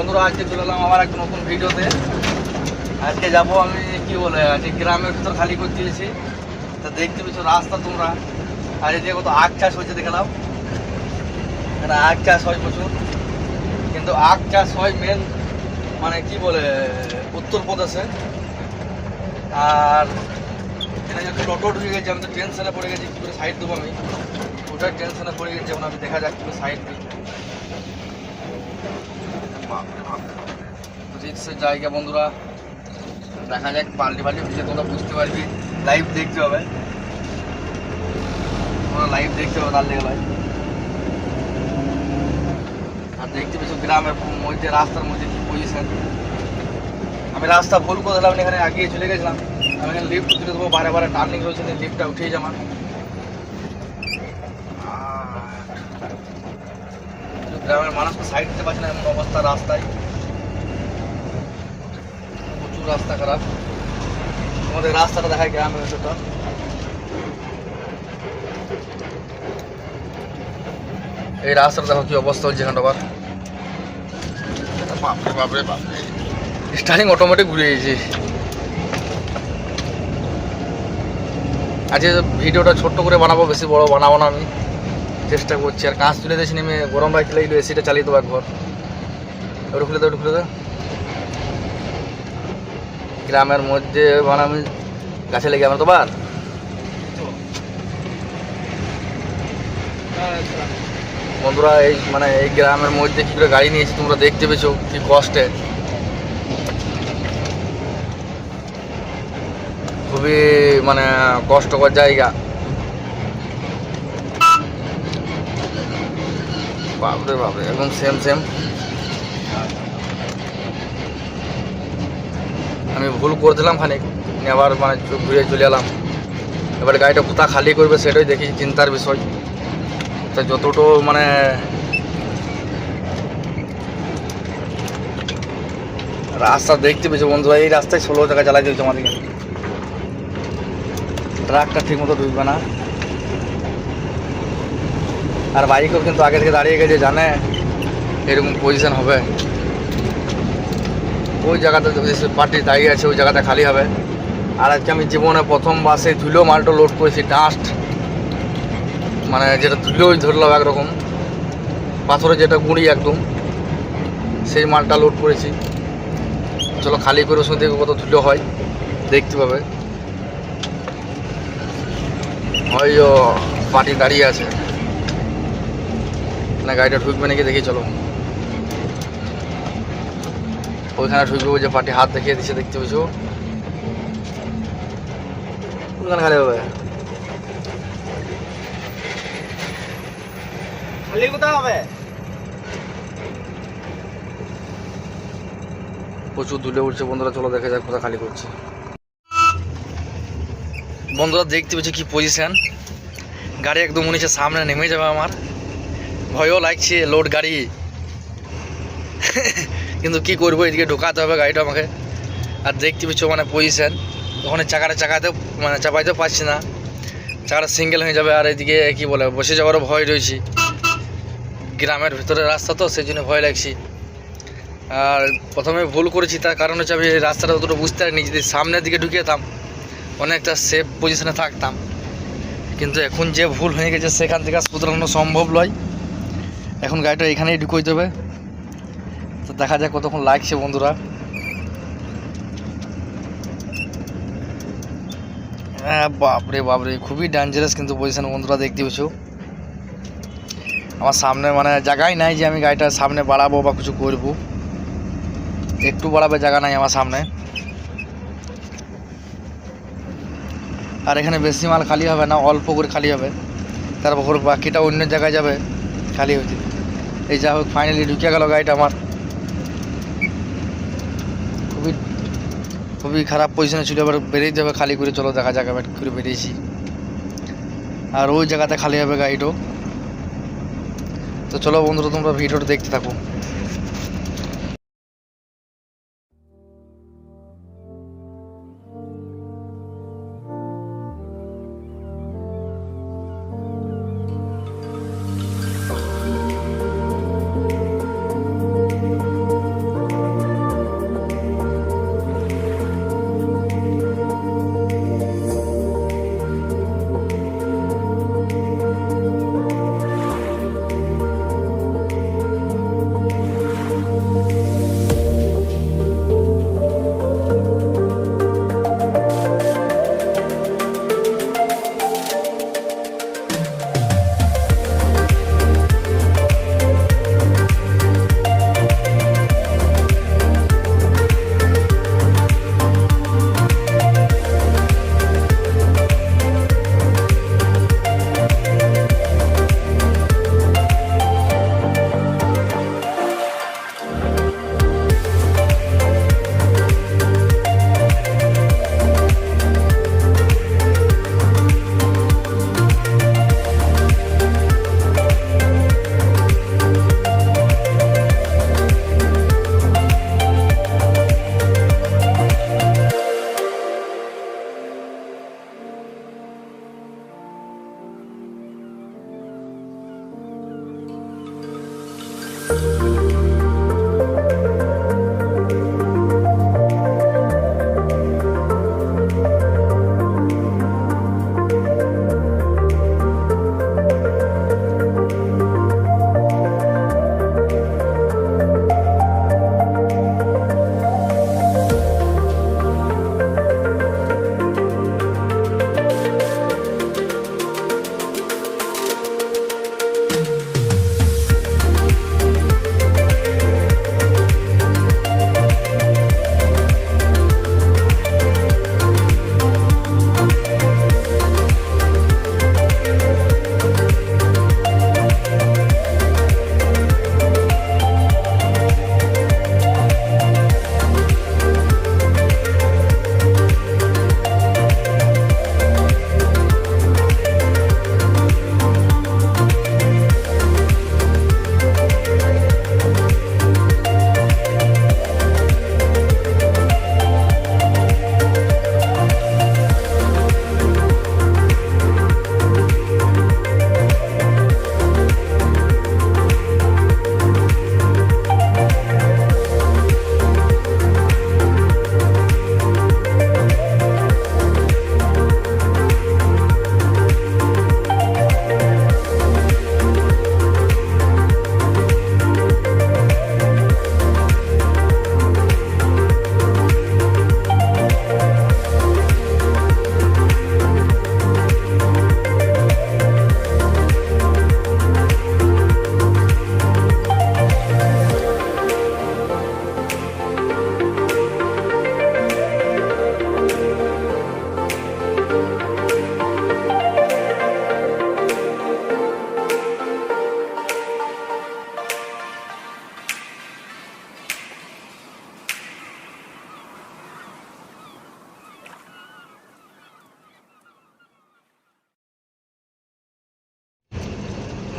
বন্ধুরা, আজকে চলে এলাম আমার একটা নতুন ভিডিওতে। আজকে যাব আমি, কি বলে, আজকে গ্রামের ভিতর খালি করতে দিয়েছি। তা দেখতে পেয়েছ রাস্তা তোমরা। আর এদিকে কত আখ চাষ হয়েছে দেখলাম। এখানে আখ চাষ হয় প্রচুর। কিন্তু আখ চাষ হয় মেন মানে কি বলে, উত্তরপ্রদেশে। আর এখানে একটা টোটো ঢুকে গেছে, আমি তো টেনশনে পড়ে গেছি কী করে সাইড দেবো আমি। ওটার টেনশনে পড়ে গেছে, যেমন আমি দেখা যাক কী করে সাইড দিই। রিক্সের জায়গা বন্ধুরা? দেখা যাক, পাল্টি পাল্টি হচ্ছে তোমরা বুঝতে পারবি। লাইভ দেখতে হবে। তোমরা লাইভ দেখতে হবে তার লেগে ভাই। আর দেখতে পেয়েছ গ্রামের মধ্যে, রাস্তার মধ্যে কি পজিশন আমি রাস্তা ভুল করে দিলাম, এখানে আগিয়ে চলে গেছিলাম। আমি এখানে লিফট তুলে দেবো, বারে বারে টার্নিং রয়েছে লিফটটা উঠেই যাওয়া গ্রামের মানুষ তো সাইড দিতে পারছে না এমন অবস্থা রাস্তায়। প্রচুর রাস্তা খারাপ। তোমাদের রাস্তাটা দেখায় গ্রামের ভেতরটা। এই রাস্তাটা দেখো কি অবস্থা হচ্ছে এখানটা আবার। বাপরে বাপরে অটোমেটিক ঘুরে গেছে আজকে ভিডিওটা ছোট্ট করে বানাবো বেশি বড় বানাবো না আমি। চেষ্টা করছি। আর কাঁচ তুলে দিয়েছি নেমে গরম রাখলে এগুলো এসিটা চালিয়ে দেবো একবার ওটা খুলে দাও, ওটা দাও। গ্রামের মধ্যে আমি গাছে লেগে আমার তো বার বন্ধুরা, এই মানে এই গ্রামের মধ্যে কি করে গাড়ি নিয়েছি তোমরা দেখতে পেয়েছ, কি কষ্টে। খুবই মানে কষ্টকর জায়গা। বাপরে বাপরে, একদম সেম সেম আমি ভুল করছিলাম খানিক, নিয়ে আবার মানে ঘুরে চলে এলাম। এবার গাড়িটা কোথা খালি করবে সেটাই দেখি, চিন্তার বিষয়। তা যতটুকু মানে রাস্তা দেখতে পেয়েছ বন্ধুরা এই রাস্তায় ষোলো টাকা চালাই দিয়েছে আমাদেরকে। ট্রাকটা ঠিক মতো ঢুকবে না। আর বাইকও কিন্তু আগে থেকে দাঁড়িয়ে গেছে, জানে এরকম পজিশন হবে। ওই জায়গাতে পার্টি দাঁড়িয়ে আছে, ওই জায়গাটা খালি হবে। আর আজকে আমি জীবনে প্রথম বাসে ধুলো মালটা লোড করেছি ডাস্ট মানে যেটা ধুলোই ধরলাম একরকম। পাথরে যেটা গুঁড়ি একদম, সেই মালটা লোড করেছি। চলো খালি করে শুনে দেখব কত ধুলো হয়, দেখতে পাবে। হয় পার্টি দাঁড়িয়ে আছে। না গাড়িটা ঢুকবে নাকি দেখি চলো। ওইখানে ঢুকবে যে পার্টি হাত দেখিয়ে দিচ্ছে দেখতে পেয়েছ? ওখানে খালি হবে। খালি কোথায় হবে? প্রচুর ধুলে উঠছে বন্ধুরা চলো দেখা যাক কোথায় খালি করছে। বন্ধুরা দেখতে পেয়েছি কি পজিশন গাড়ি একদম মনে সামনে নেমে যাবে আমার। ভয়ও লাগছে লোড গাড়ি। কিন্তু কি করব, এদিকে ঢোকাতে হবে গাড়িটা আমাকে। আর দেখতে পেয়েছ মানে পজিশন ওখানে চাকাটা চাকাতে মানে চাপাইতেও পারছি না। চাকাটা সিঙ্গেল হয়ে যাবে, আর এদিকে কি বলে, বসে যাওয়ারও ভয় রয়েছে। গ্রামের ভিতরে রাস্তা তো, সেই জন্য ভয় লাগছে। আর প্রথমে ভুল করেছি, তার কারণ হচ্ছে আমি রাস্তাটা অতটা বুঝতে পারিনি। যদি সামনের দিকে ঢুকিয়েতাম, অনেকটা সেফ পজিশনে থাকতাম। কিন্তু এখন যে ভুল হয়ে গেছে, সেখান থেকে শুধরানো সম্ভব নয়। এখন গাড়িটা এখানেই ঢুকিয়ে দেবে তো দেখা যাক কতক্ষণ লাগছে বন্ধুরা। হ্যাঁ বাপরে বাপরে, খুবই ডেঞ্জারাস কিন্তু পজিশন বন্ধুরা দেখতে পেছো আমার সামনে মানে জায়গাই নাই যে আমি গাড়িটা সামনে বাড়াবো বা কিছু করব। একটু বাড়াবে জায়গা নাই আমার সামনে। আর এখানে বেশি মাল খালি হবে না, অল্প করে খালি হবে। তারপর বাকিটা অন্য জায়গায় যাবে। খালি হয়েছে। এই যা হোক ফাইনালি ঢুকে গেল গাড়িটা আমার। খুবই খুবই খারাপ পজিশনে ছিল, এবার বেরিয়ে যাবে খালি করে। চলো দেখা যাক, এবার করে বেরিয়েছি। আর ওই জায়গাতে খালি হবে গাড়িটাও তো চলো বন্ধুরা, তোমরা ভিডিওটা দেখতে থাকো।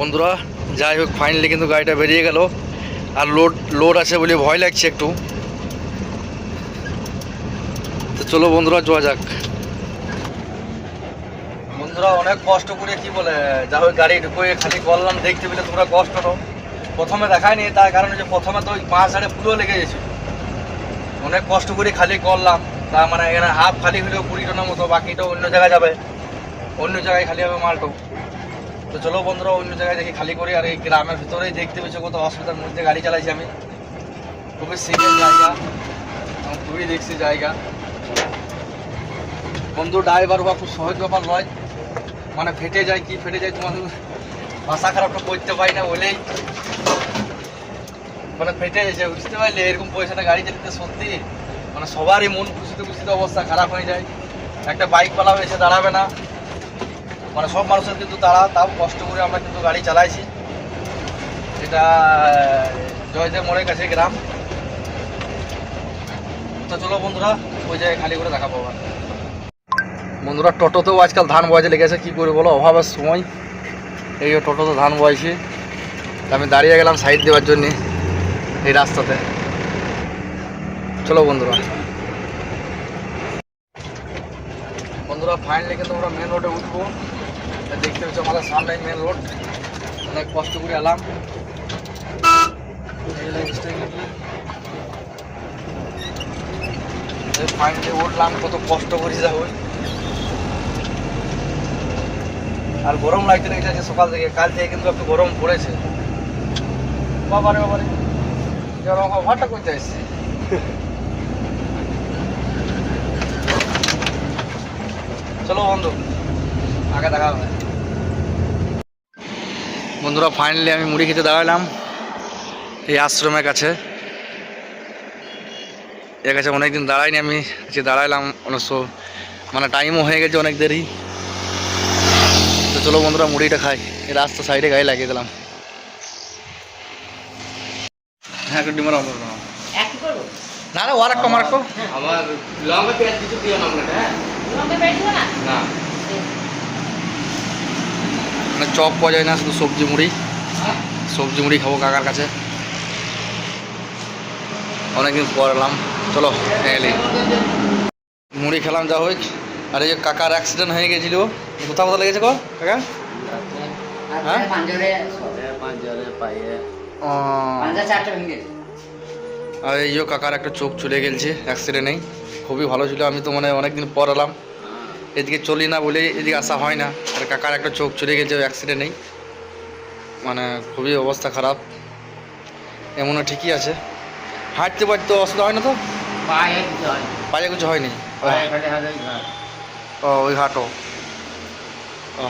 বন্ধুরা, যাই হোক ফাইনালি কিন্তু গাড়িটা বেরিয়ে গেল। আর লোড লোড আছে বলে ভয় লাগছে একটু। তো চলো বন্ধুরা, যাওয়া যাক। বন্ধুরা, অনেক কষ্ট করে কি বলে যা হোক, গাড়ি ঢুকে খালি করলাম দেখতে পেলে তোমরা কষ্ট তো প্রথমে দেখায়নি, তার কারণে যে প্রথমে তো ওই পাঁচ সাড়ে পুরো লেগে গেছিল অনেক কষ্ট করে খালি করলাম, তা মানে এখানে হাফ খালি হলেও কুড়ি টনের মতো, বাকিটা অন্য জায়গায় যাবে। অন্য জায়গায় খালি হবে মালটো তো চলো বন্ধুরা, অন্য জায়গায় দেখি, খালি করি আর এই গ্রামের ভিতরেই দেখতে পেয়েছ, কত অসুবিধার মধ্যে গাড়ি চালাইছি আমি। খুবই সিরিয়াস জায়গা খুবই দেখছি জায়গা। বন্ধু ড্রাইভার বা খুব সহজ ব্যাপার নয়। মানে ফেটে যায়, কি ফেটে যায় তোমাদের ভাষা খারাপটা করতে পারি না বলেই। মানে ফেটে গেছে, বুঝতে পারলে? এরকম পয়সাটা গাড়ি চালাতে সত্যি মানে সবারই মন খুশিতে খুশিতে অবস্থা খারাপ হয়ে যায়। একটা বাইক পালা এসে দাঁড়াবে না। মানে সব মানুষের কিন্তু তারা তাও কষ্ট করে আমরা কিন্তু গাড়ি চালাইছি। এটা, জয়দেব মোড়ের কাছে গ্রাম। তো চলো বন্ধুরা, ওই জায়গায় খালি করে দেখা পাবো বন্ধুরা, টোটোতেও আজকাল ধান বয়াজে লেগেছে, কি করে বলো? অভাবের সময়। এই টোটোতে ধান বয়াইছি। আমি দাঁড়িয়ে গেলাম সাইড দেওয়ার জন্যে, এই রাস্তাতে। চলো বন্ধুরা। বন্ধুরা ফাইনালি কিন্তু আমরা মেন রোডে উঠবো। দেখতে হচ্ছে আমাদের সামনে মেন রোড অনেক কষ্ট করে এলাম। ফাইনালি উঠলাম, কত কষ্ট করেছি দেখো আর গরম লেগেছে সকাল থেকে। কাল থেকে কিন্তু একটু গরম পড়েছে। বাবারে বাবারে। গরম ভাটা করতে এসছে চলো বন্ধু, আগে দেখা হবে। বন্ধুরা ফাইনালি আমি মুড়ি খেতে দাঁড়ালাম। এই আশ্রমের কাছে। এর কাছে অনেকদিন দাঁড়াইনি আমি আজকে দাঁড়াইলাম অনেক মানে টাইমও হয়ে গেছে অনেক দেরি। তো চলো বন্ধুরা মুড়িটা খাই। এই রাস্তা সাইডে গায়ে লাগিয়ে দিলাম। হ্যাঁ একটু ডিমার না না ওর একটা আমার লঙ্কা পেঁয়াজ কিছু দিও না হ্যাঁ? না। মানে চপ পাওয়া যায় না, শুধু সবজি মুড়ি। সবজি মুড়ি খাব কাকার কাছে। অনেকদিন পর এলাম। চলো এলি। মুড়ি খেলাম, যা হোক। আর এই যে কাকার অ্যাক্সিডেন্ট হয়ে গেছিল কোথাও কোথাও লেগেছে কো কাকা? হ্যাঁ? আর এই যে কাকার একটা চোখ চলে গেছে অ্যাক্সিডেন্টেই খুবই ভালো ছিল, আমি তো মানে অনেকদিন পর এলাম। এদিকে চলি না বলে এদিকে আসা হয় না। আর কাকার একটা চোখ চলে গেছে অ্যাক্সিডেন্টেই মানে খুবই অবস্থা খারাপ। এমনও ঠিকই আছে। হাঁটতে পারতে অসুবিধা হয় না তো? পায়ে কিছু হয় হয়নি। ও ওই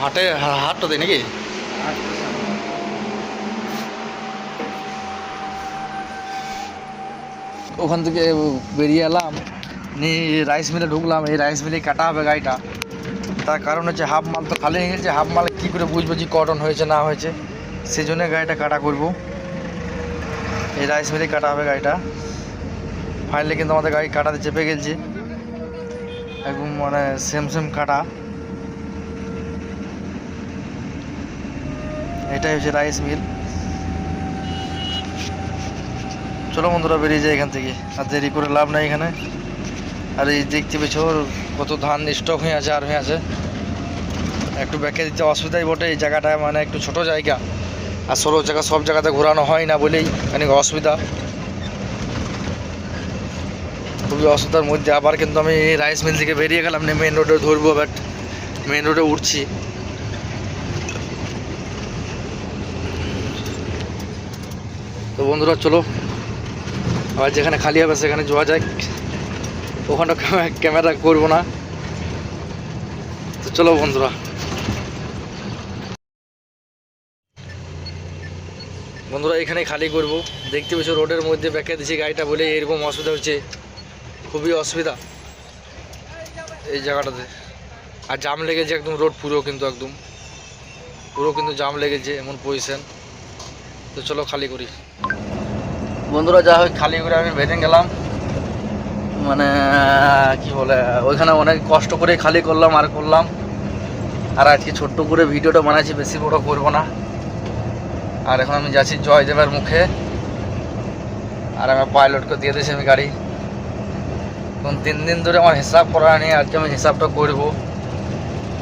হাটে। হা- হাটটা দেয় নাকি। ওখান থেকে বেরিয়ে এলাম। নিয়ে রাইস মিলে ঢুকলাম, এই রাইস মিলে কাটা হবে গাড়িটা। তার কারণ হচ্ছে হাফ মাল তো খালি হয়ে গেছে, হাফ মাল কী করে বুঝব যে কটন হয়েছে, না হয়েছে। সেই জন্যে গাড়িটা কাটা করব। এই রাইস মিলে কাটা হবে গাড়িটা। ফাইনালি কিন্তু আমাদের গাড়ি কাটাতে চেপে গেছে। একদম মানে সেম সেম কাটা। এটাই হচ্ছে রাইস মিল চলো বন্ধুরা, বেরিয়ে যায় এখান থেকে। আর দেরি করে লাভ নাই এখানে। আর এই দেখতে পেছ কত ধান স্টক হয়ে আছে, আর হয়ে আছে। একটু ব্যাকে দিতে অসুবিধাই বটে, এই জায়গাটা মানে একটু ছোট জায়গা। আর সরো জায়গা সব জায়গাতে ঘোরানো হয় না বলেই অনেক অসুবিধা। খুবই অসুবিধার মধ্যে। আবার কিন্তু আমি রাইস মিল থেকে বেরিয়ে গেলাম না মেন রোডে ধরবো বাট মেন রোডে উঠছি। তো বন্ধুরা, চলো। আবার যেখানে খালি হবে সেখানে যাওয়া যায় ওখানে ক্যামেরা করব না। তো চলো বন্ধুরা। বন্ধুরা, এখানে খালি করব। দেখতে পেছো রোডের মধ্যে ব্যাকে দিছি গাড়িটা বলে এরকম অসুবিধা হচ্ছে। খুবই অসুবিধা এই জায়গাটাতে। আর জাম লেগেছে একদম, রোড পুরো কিন্তু একদম। পুরো কিন্তু জাম লেগেছে, এমন পজিশন তো চলো খালি করি। বন্ধুরা, যা হয় খালি করে আমি বেরিয়ে গেলাম। মানে কি বলে, ওইখানে অনেক কষ্ট করে খালি করলাম, আর করলাম। আর আজকে ছোট্ট করে ভিডিওটা বানাচ্ছি, বেশি বড় করব না। আর এখন আমি যাচ্ছি জয়দেবের মুখে। আর আমার পাইলটকে দিয়ে দিয়েছি আমি গাড়ি। এখন তিন দিন ধরে আমার হিসাব করা নেই আজকে আমি হিসাবটা করব।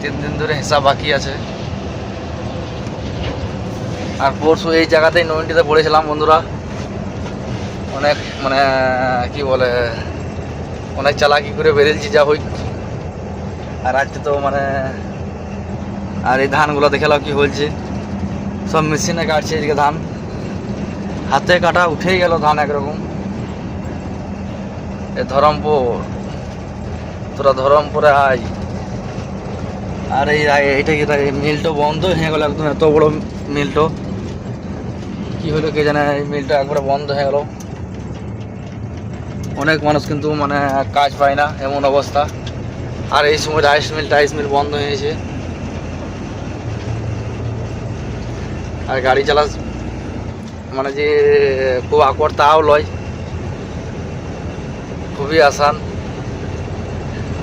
তিন দিন ধরে হিসাব বাকি আছে। আর পরশু এই জায়গাতেই নইনটিতে পড়েছিলাম বন্ধুরা। অনেক মানে কি বলে অনেক চালাকি করে বেরিয়েছি, যা হই। আর আজকে তো মানে আর এই ধানগুলো দেখে নাও কি হয়েছে। সব মেশিনে কাটছে এদিকে ধান। হাতে কাটা উঠেই গেল ধান একরকম। এ ধরমপুর, তোরা ধরমপুরে আয়। আর এই এইটা কি মিলটা বন্ধ? হয়ে গেল একদম এত বড় মিলটো। কি হলো কে জানে, এই মিলটা একবারে বন্ধ হয়ে গেল। অনেক মানুষ কিন্তু মানে কাজ পায় না, এমন অবস্থা। আর এই সময় রাইস মিল টাইস মিল বন্ধ হয়েছে আর গাড়ি চালা মানে যে খুব আকর তাও লয়। খুবই আসান।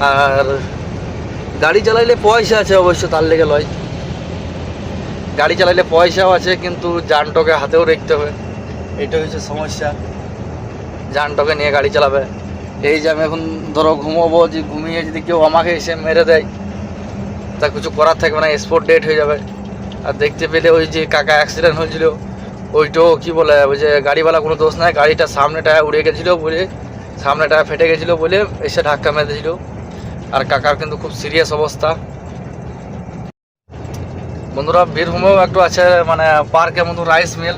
আর গাড়ি চালাইলে পয়সা আছে অবশ্য, তার লেগে লয়। গাড়ি চালাইলে পয়সাও আছে, কিন্তু যানটাকে হাতেও রাখতে হবে। এটা হচ্ছে সমস্যা। যানটাকে নিয়ে গাড়ি চালাবে। এই যে আমি এখন ধরো ঘুমোবো, যে ঘুমিয়ে যদি কেউ আমাকে এসে মেরে দেয়, তা কিছু করার থাকবে না স্পট ডেট হয়ে যাবে। আর দেখতে পেলে ওই যে কাকা অ্যাক্সিডেন্ট হয়েছিল, ওইটাও কি বলে, ওই যে গাড়িওয়ালা কোনো দোষ নাই, গাড়িটা সামনে সামনেটা উড়ে গেছিল বলে, সামনে সামনেটা ফেটে গেছিল বলে এসে ধাক্কা মেরেছিল আর কাকার কিন্তু খুব সিরিয়াস অবস্থা। বন্ধুরা, বীরভূমেও একটু আছে মানে পার্কের মতো রাইস মিল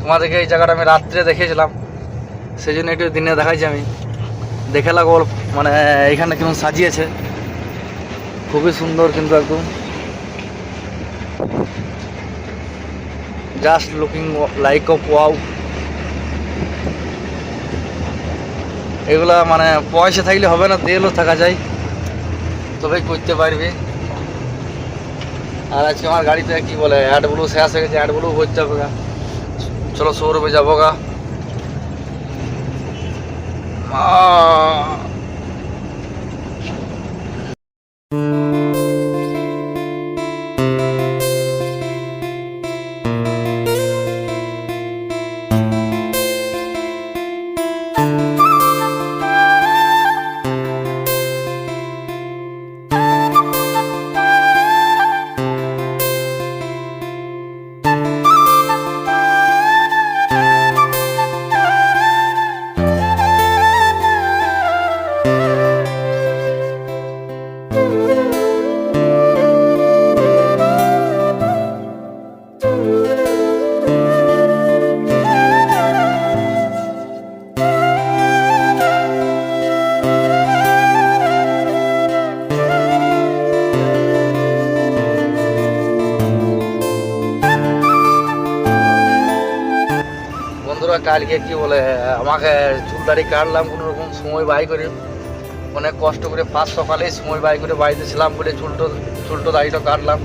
তোমাদেরকে এই জায়গাটা আমি রাত্রে দেখেছিলাম সেই জন্য একটু দিনে দেখাইছি আমি। দেখে লাগো মানে এখানে কেমন সাজিয়েছে। খুবই সুন্দর কিন্তু একদম। Just looking like of wow এগুলা মানে পয়সা থাকলে হবে না, তেলও থাকা যায়। তবেই করতে পারবে। আর আজকে আমার গাড়িতে কি বলে অ্যাডগুলো শেষ হয়ে গেছে অ্যাডগুলো করতে হবে চলো শোরুমে যাব গা। 아... বন্ধুরা কালকে কি বলে, আমাকে চুল দাড়ি কাটলাম, কোনো রকম সময় বাই করে। অনেক কষ্ট করে পাঁচ সকালে সময় বাই করে বাড়িতে ছিলাম বলে চুলটো চুলটো দাড়িটা কাটলাম।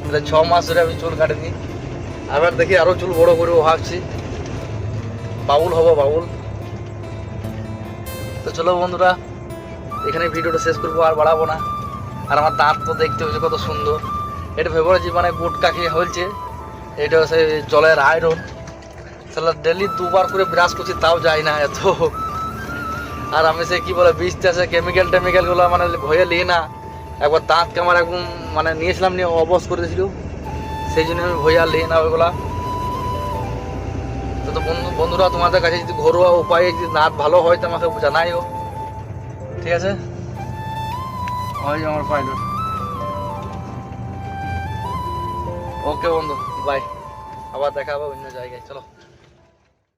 তাহলে ছ মাস ধরে আমি চুল কাটিনি। আবার দেখি আরও চুল বড় করব ভাবছি বাউল হব বাউল। তো চলো বন্ধুরা, এখানে ভিডিওটা শেষ করব, আর বাড়াবো না। আর আমার দাঁত তো দেখতে হচ্ছে কত সুন্দর। এটা যে মানে গুটকা খেয়ে হয়েছে। এটা হচ্ছে জলের আয়রন তাহলে ডেলি দুবার করে ব্রাশ করছি তাও যায় না এত। আর আমি সে কি বলে বীজতে আছে কেমিক্যাল টেমিক্যালগুলো মানে ভয়ে নিই না। একবার দাঁত কামার একদম মানে নিয়েছিলাম নিয়ে অবশ করে দিয়েছিল। সেই জন্য আমি ভয়ে নিই না ওইগুলা। তো বন্ধু বন্ধুরা তোমাদের কাছে যদি ঘরোয়া উপায়ে যদি দাঁত ভালো হয় তো আমাকে জানাইও। ঠিক আছে? আমার পাইলট। ওকে বন্ধু বাই আবার দেখা হবে অন্য জায়গায় চলো।